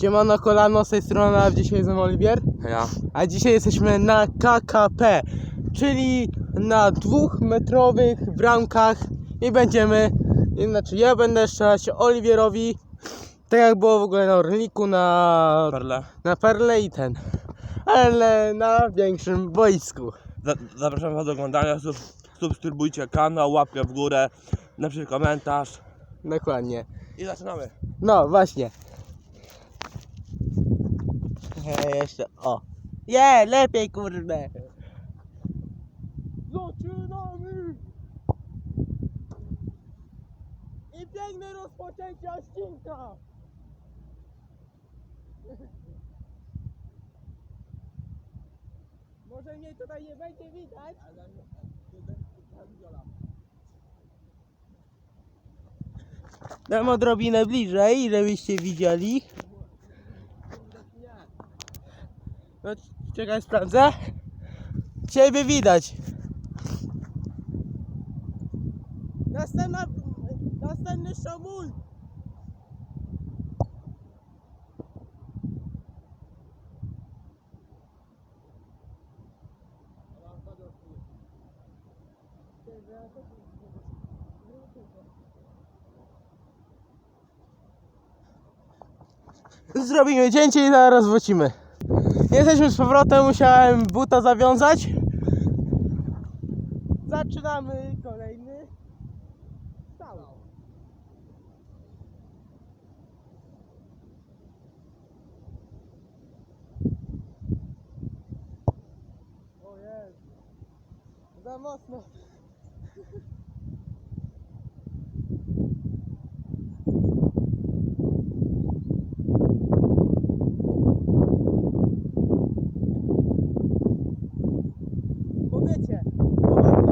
Siemano kolano, z tej strony a dzisiaj jestem Oliwier, Ja. a dzisiaj jesteśmy na KKP, czyli na dwumetrowych bramkach i będziemy, znaczy ja będę strzelać Oliwierowi, tak jak było w ogóle na Orliku, na, Perle. na Perle i ten, ale na większym boisku. Za, zapraszam Was do oglądania. Sub, subskrybujcie kanał, łapkę w górę, napiszcie komentarz. Dokładnie. I zaczynamy. No właśnie. Hej, jeszcze, o. Je, lepiej kurde. Zaczynamy! I piękne rozpoczęcie odcinka! Może mnie tutaj nie będzie widać, Dam odrobinę bliżej, żebyście widzieli. No, czekaj, sprawdzę. Ciebie widać. Następna, następny szamul. Zrobimy cięcie i zaraz wrócimy. Jesteśmy z powrotem, musiałem buta zawiązać. Zaczynamy kolejny. Za mocno. Bo wiecie, bo mam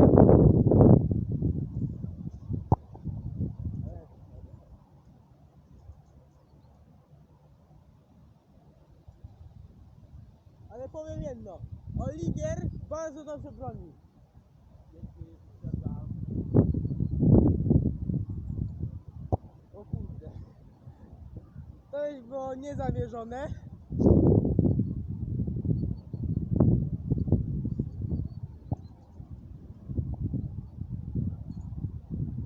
Ale powiem jedno, Oliwier bardzo dobrze broni. O kurde. To już było niezamierzone.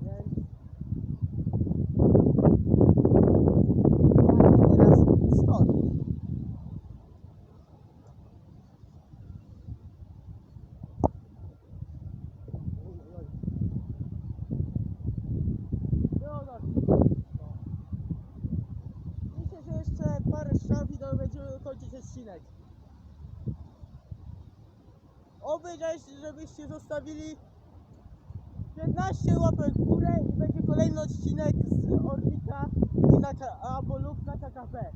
Więc... Fajnie, teraz stąd. Było dobrze. Myślę, że jeszcze parę strzał i to będziemy kończyć odcinek. Żeś- żebyście zostawili 15 łapek w górę i będzie kolejny odcinek z Orlika i na, albo lub na KKP.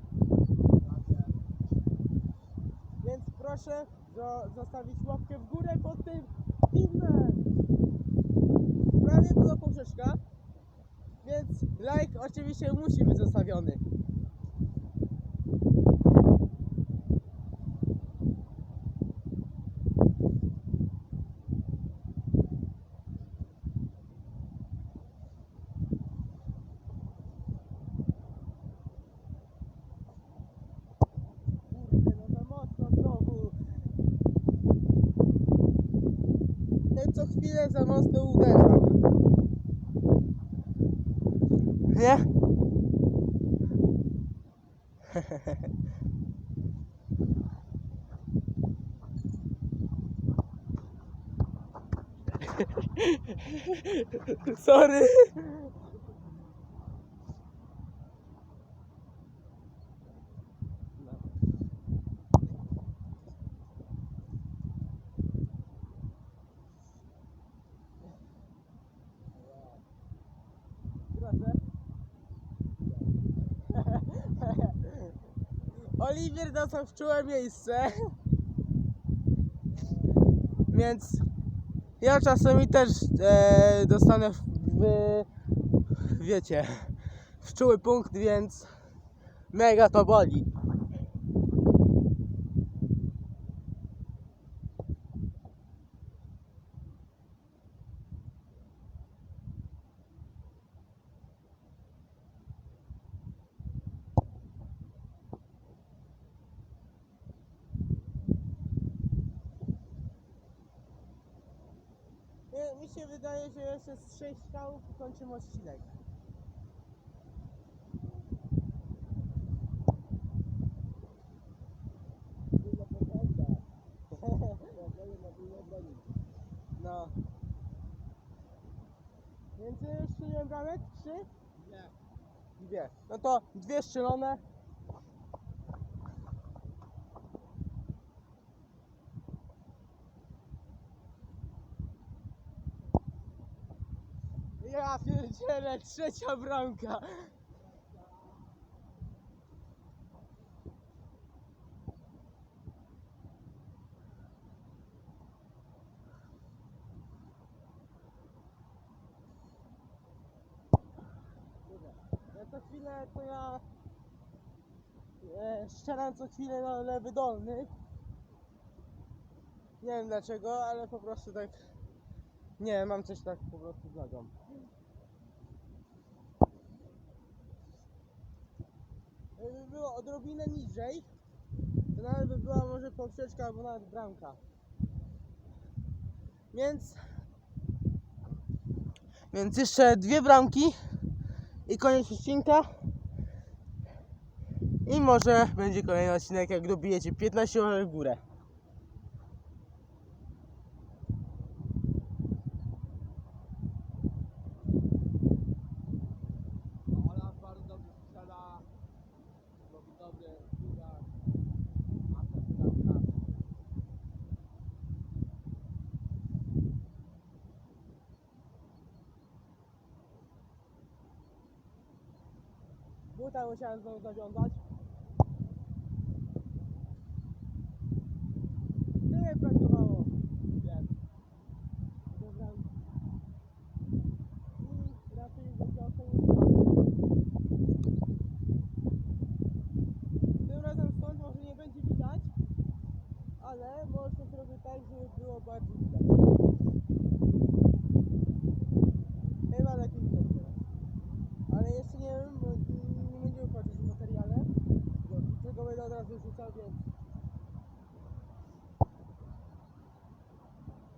Więc proszę zo- zostawić łapkę w górę pod tym filmem. Prawie była poprzeczka, więc like oczywiście musi być zostawiony. Chwilę za mocno uderzam. Nie? Sorry. Oliwier dostał w czułe miejsce. Więc ja czasami też e, dostanę w, w, wiecie, w czuły punkt, więc mega to boli. Się wydaje, że jeszcze z 6 strzałów i kończymy odcinek. No. Więc jeszcze nie wiem bramek? Trzy? Nie. Dwie. No to dwie strzelone. Ja pierdzielę, trzecia bramka. Ja co chwilę to ja e, strzelam co chwilę na lewy dolny. Nie wiem dlaczego, ale po prostu tak nie, mam coś tak po prostu z nogą. Gdyby było odrobinę niżej, to nawet by była może poprzeczka albo nawet bramka. Więc więc jeszcze dwie bramki i koniec odcinka. I może będzie kolejny odcinek, jak dobijecie 15 łapek w górę. Buta musiałem znowu zawiązać. Tyle brakowało. Wiem. Dobra. I raczej będzie ostatni strzał. Tym razem stąd może nie będzie widać, ale można zrobić tak, żeby było bardziej widać. Chyba lepiej widać teraz. Ale jeszcze nie wiem, bo nie będziemy patrzeć w materiale, bo tego będę od więc...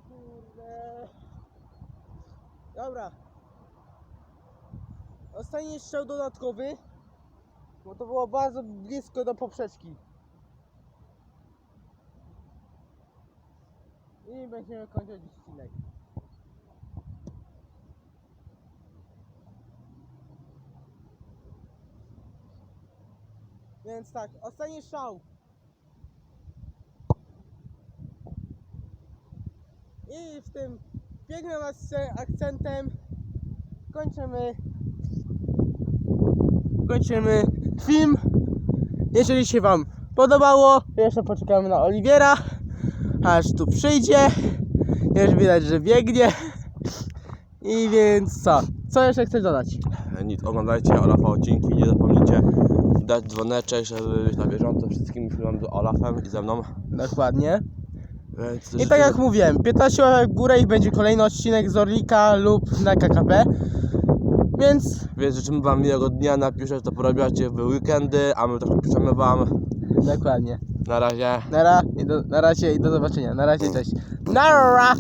Kurde... Dobra. Ostatni strzał dodatkowy, bo to było bardzo blisko do poprzeczki. I będziemy kończyć odcinek. Więc tak, ostatni strzał. I w tym pięknym akce- akcentem kończymy kończymy film. Jeżeli się Wam podobało, jeszcze poczekamy na Oliwiera, aż tu przyjdzie. Już widać, że biegnie. I więc co? Co jeszcze chcesz dodać? Nic, oglądajcie Olafa odcinki, nie zapomnijcie dać dzwoneczek, żeby być na bieżąco wszystkimi filmami z Olafem i ze mną. Dokładnie. I tak jak mówiłem, 15 łapek w górę i będzie kolejny odcinek z Orlika lub na KKP. Więc Więc życzymy wam miłego dnia, napiszcie co porobiacie w weekendy, a my też piszemy wam. dokładnie. Na razie. Nara, i do, na razie i do zobaczenia. Na razie, cześć. Nara!